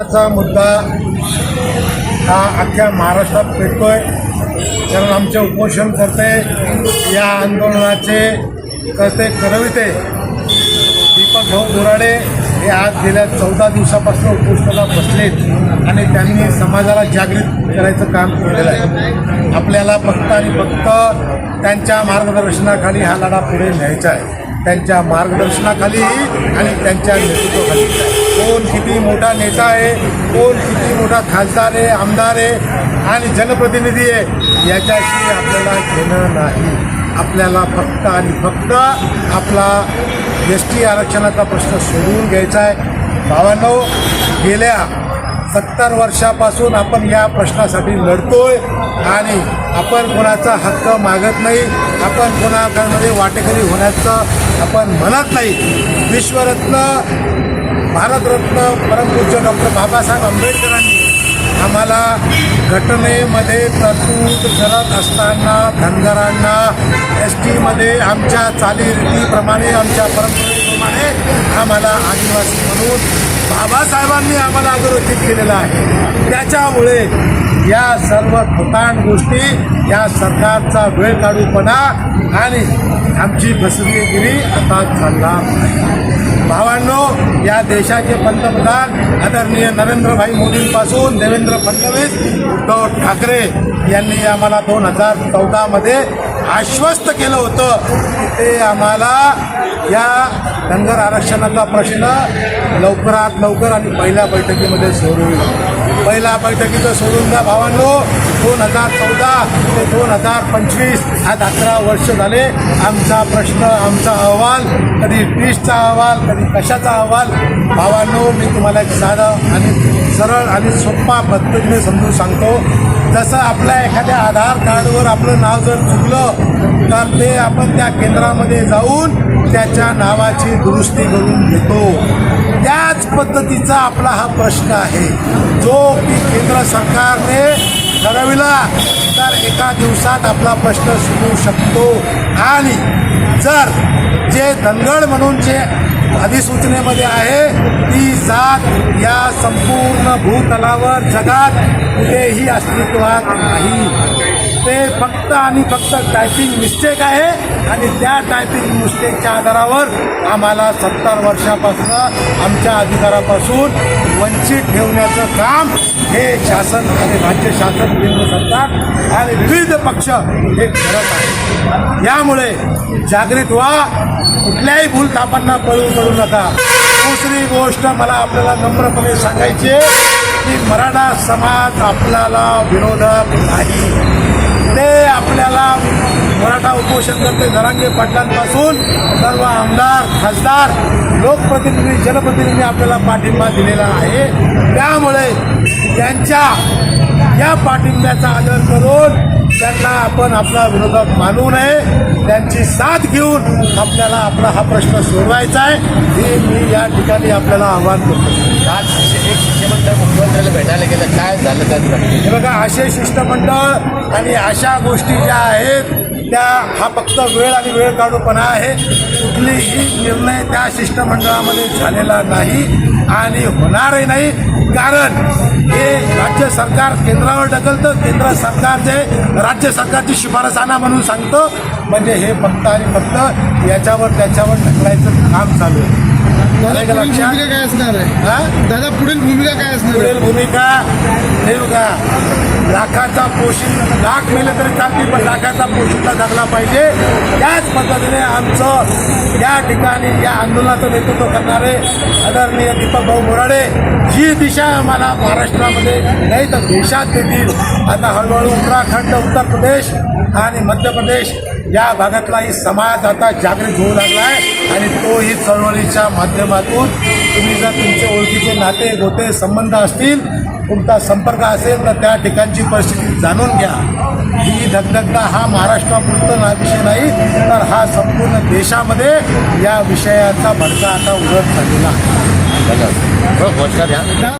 चा मुद्दा हा अख्ख्या महाराष्ट्रात पेटतोय. कारण आमचे उपोषण करते या आंदोलनाचे करते करविते दीपक भाऊ बोराडे हे आज गेल्या चौदा दिवसापासून उपोषणाला बसलेत आणि त्यांनी समाजाला जागृत करायचं काम केलेलं आहे. आपल्याला फक्त आणि फक्त त्यांच्या मार्गदर्शनाखाली हा लढा पुढे न्यायचा आहे. त्यांच्या मार्गदर्शनाखाली आणि त्यांच्या नेतृत्वाखाली. कोण किती मोठा नेता आहे कोण किती मोठा खासदार आहे आमदार आहे आणि जनप्रतिनिधी आहे याच्याशी आपल्याला घेणं नाही. आपल्याला फक्त आणि फक्त आपला एस टी आरक्षणाचा प्रश्न सोडवून घ्यायचा आहे. भावांनो गेल्या सत्तर वर्षापासून आपण या प्रश्नासाठी लढतोय आणि आपण कोणाचा हक्क मागत नाही आपण कोणाकडे वाटेकरी होण्याचं आपण म्हणत नाही. विश्वरत्न भारतरत्न परमपूज्य डॉक्टर बाबासाहेब आंबेडकरांनी आम्हाला घटनेमध्ये तरतूद करत असताना धनगरांना एस टीमध्ये आमच्या चालीरीतीप्रमाणे आमच्या परंपरेप्रमाणे आम्हाला आदिवासी म्हणून बाबासाहेबांनी आम्हाला अधोरेखित केलेलं आहे. त्याच्यामुळे या सर्व खोटाण गोष्टी या सरकारचा वेळ काढूपणा आणि आमची फसवेगिरी आता चालणार नाही. भावांनो या देशाचे पंतप्रधान आदरणीय नरेंद्रभाई मोदींपासून देवेंद्र फडणवीस उद्धव ठाकरे यांनी आम्हाला दोन हजार चौदामध्ये आश्वस्त केलं होतं की ते आम्हाला या धनगर आरक्षणाचा प्रश्न लवकरात लवकर आणि पहिल्या बैठकीमध्ये सोडवू पहिल्या बैठकीचं सोडून द्या भावांनो. दोन हजार चौदा ते दोन हजार पंचवीस आज अकरा वर्ष झाले. आमचा प्रश्न आमचा अहवाल कधी टीसचा अहवाल कधी कशाचा अहवाल? भावांनो मी तुम्हाला एक साधं आणि सरळ आणि सोप्पा पद्धतीने समजून सांगतो. जसं आपल्या एखाद्या आधार कार्डवर आपलं नाव जर चुकलं तर ते आपण त्या केंद्रामध्ये जाऊन त्याच्या नावाची दुरुस्ती करून घेतो. त्याच पद्धतीचा आपला हा प्रश्न आहे. जो की केंद्र सरकारने ठरविला तर एका दिवसात आपला प्रश्न सुटू शकतो. आणि जर जे धनगड म्हणून जे अधिसूचनेमध्ये आहे ती जात या संपूर्ण भूतलावर जगात कुठेही अस्तित्वात नाही. ते फक्त आणि फक्त टायपिंग मिस्टेक आहे. आणि त्या टायपिंग मिस्टेकच्या आधारावर आम्हाला सत्तर वर्षापासून आमच्या अधिकारापासून वंचित ठेवण्याचं काम हे शासन आणि राज्य शासन केंद्र सरकार आणि विविध पक्ष हे करत आहे यामुळे जागृत व्हा. कुठल्याही भूलथापांना पळू पडू नका. दुसरी गोष्ट मला आपल्याला नम्रपणे सांगायची आहे की मराठा समाज आपल्याला विरोधक नाही. उपोषण करते जरांगे पाटलांपासून सर्व आमदार खासदार लोकप्रतिनिधी जनप्रतिनिधी आपल्याला पाठिंबा दिलेला आहे. त्यामुळे त्यांच्या या पाठिंब्याचा आदर करून त्यांना आपण आपला विरोधक मानू नये. त्यांची साथ घेऊन आपल्याला आपला हा प्रश्न सोडवायचा आहे. हे मी या ठिकाणी आपल्याला आव्हान करतो. आज एक शिष्यमंडळ मुख्यमंत्र्याला भेटायला गेलं. काय झालं नक्की? हे बघा असे शिष्टमंडळ आणि अशा गोष्टी ज्या आहेत त्या हा फक्त वेळ आणि वेळ काढूपणा आहे. कुठलीही निर्णय त्या शिष्टमंडळामध्ये झालेला नाही आणि होणारही नाही. कारण हे राज्य सरकार केंद्रावर ढकलतं. केंद्र सरकार जे राज्य सरकारची शिफारस आणा म्हणून सांगतं. म्हणजे हे फक्त आणि फक्त याच्यावर त्याच्यावर ढकलायचं काम चालू आहे. दादा? भूमिका काय असणार आहे? दादा पुढील भूमिका काय असणार पुढील भूमिका हे बघा लाखाचा पोषण लाख मेले तरी चालतील पण लाखाचा पोषणला जगला पाहिजे त्याच पद्धतीने आमचं या ठिकाणी या आंदोलनाचं नेतृत्व करणारे आदरणीय दीपक भाऊ मोराडे जी दिशा आम्हाला महाराष्ट्रामध्ये नाही तर देशात देतील आता हळूहळू उत्तराखंड उत्तर प्रदेश आणि मध्य प्रदेश या भागातलाही समाज आता जागृत होऊ लागला आहे आणि तोही चळवळीच्या माध्यमातून तुम्ही जर तुमचे ओळखीचे नाते गोते संबंध असतील तुमचा संपर्क असेल तर त्या ठिकाणची परिस्थिती जाणून घ्या ही धगधगता हा महाराष्ट्रापुरतं ना विषय नाही तर हा संपूर्ण देशामध्ये या विषयाचा भडका आता उलट झालेला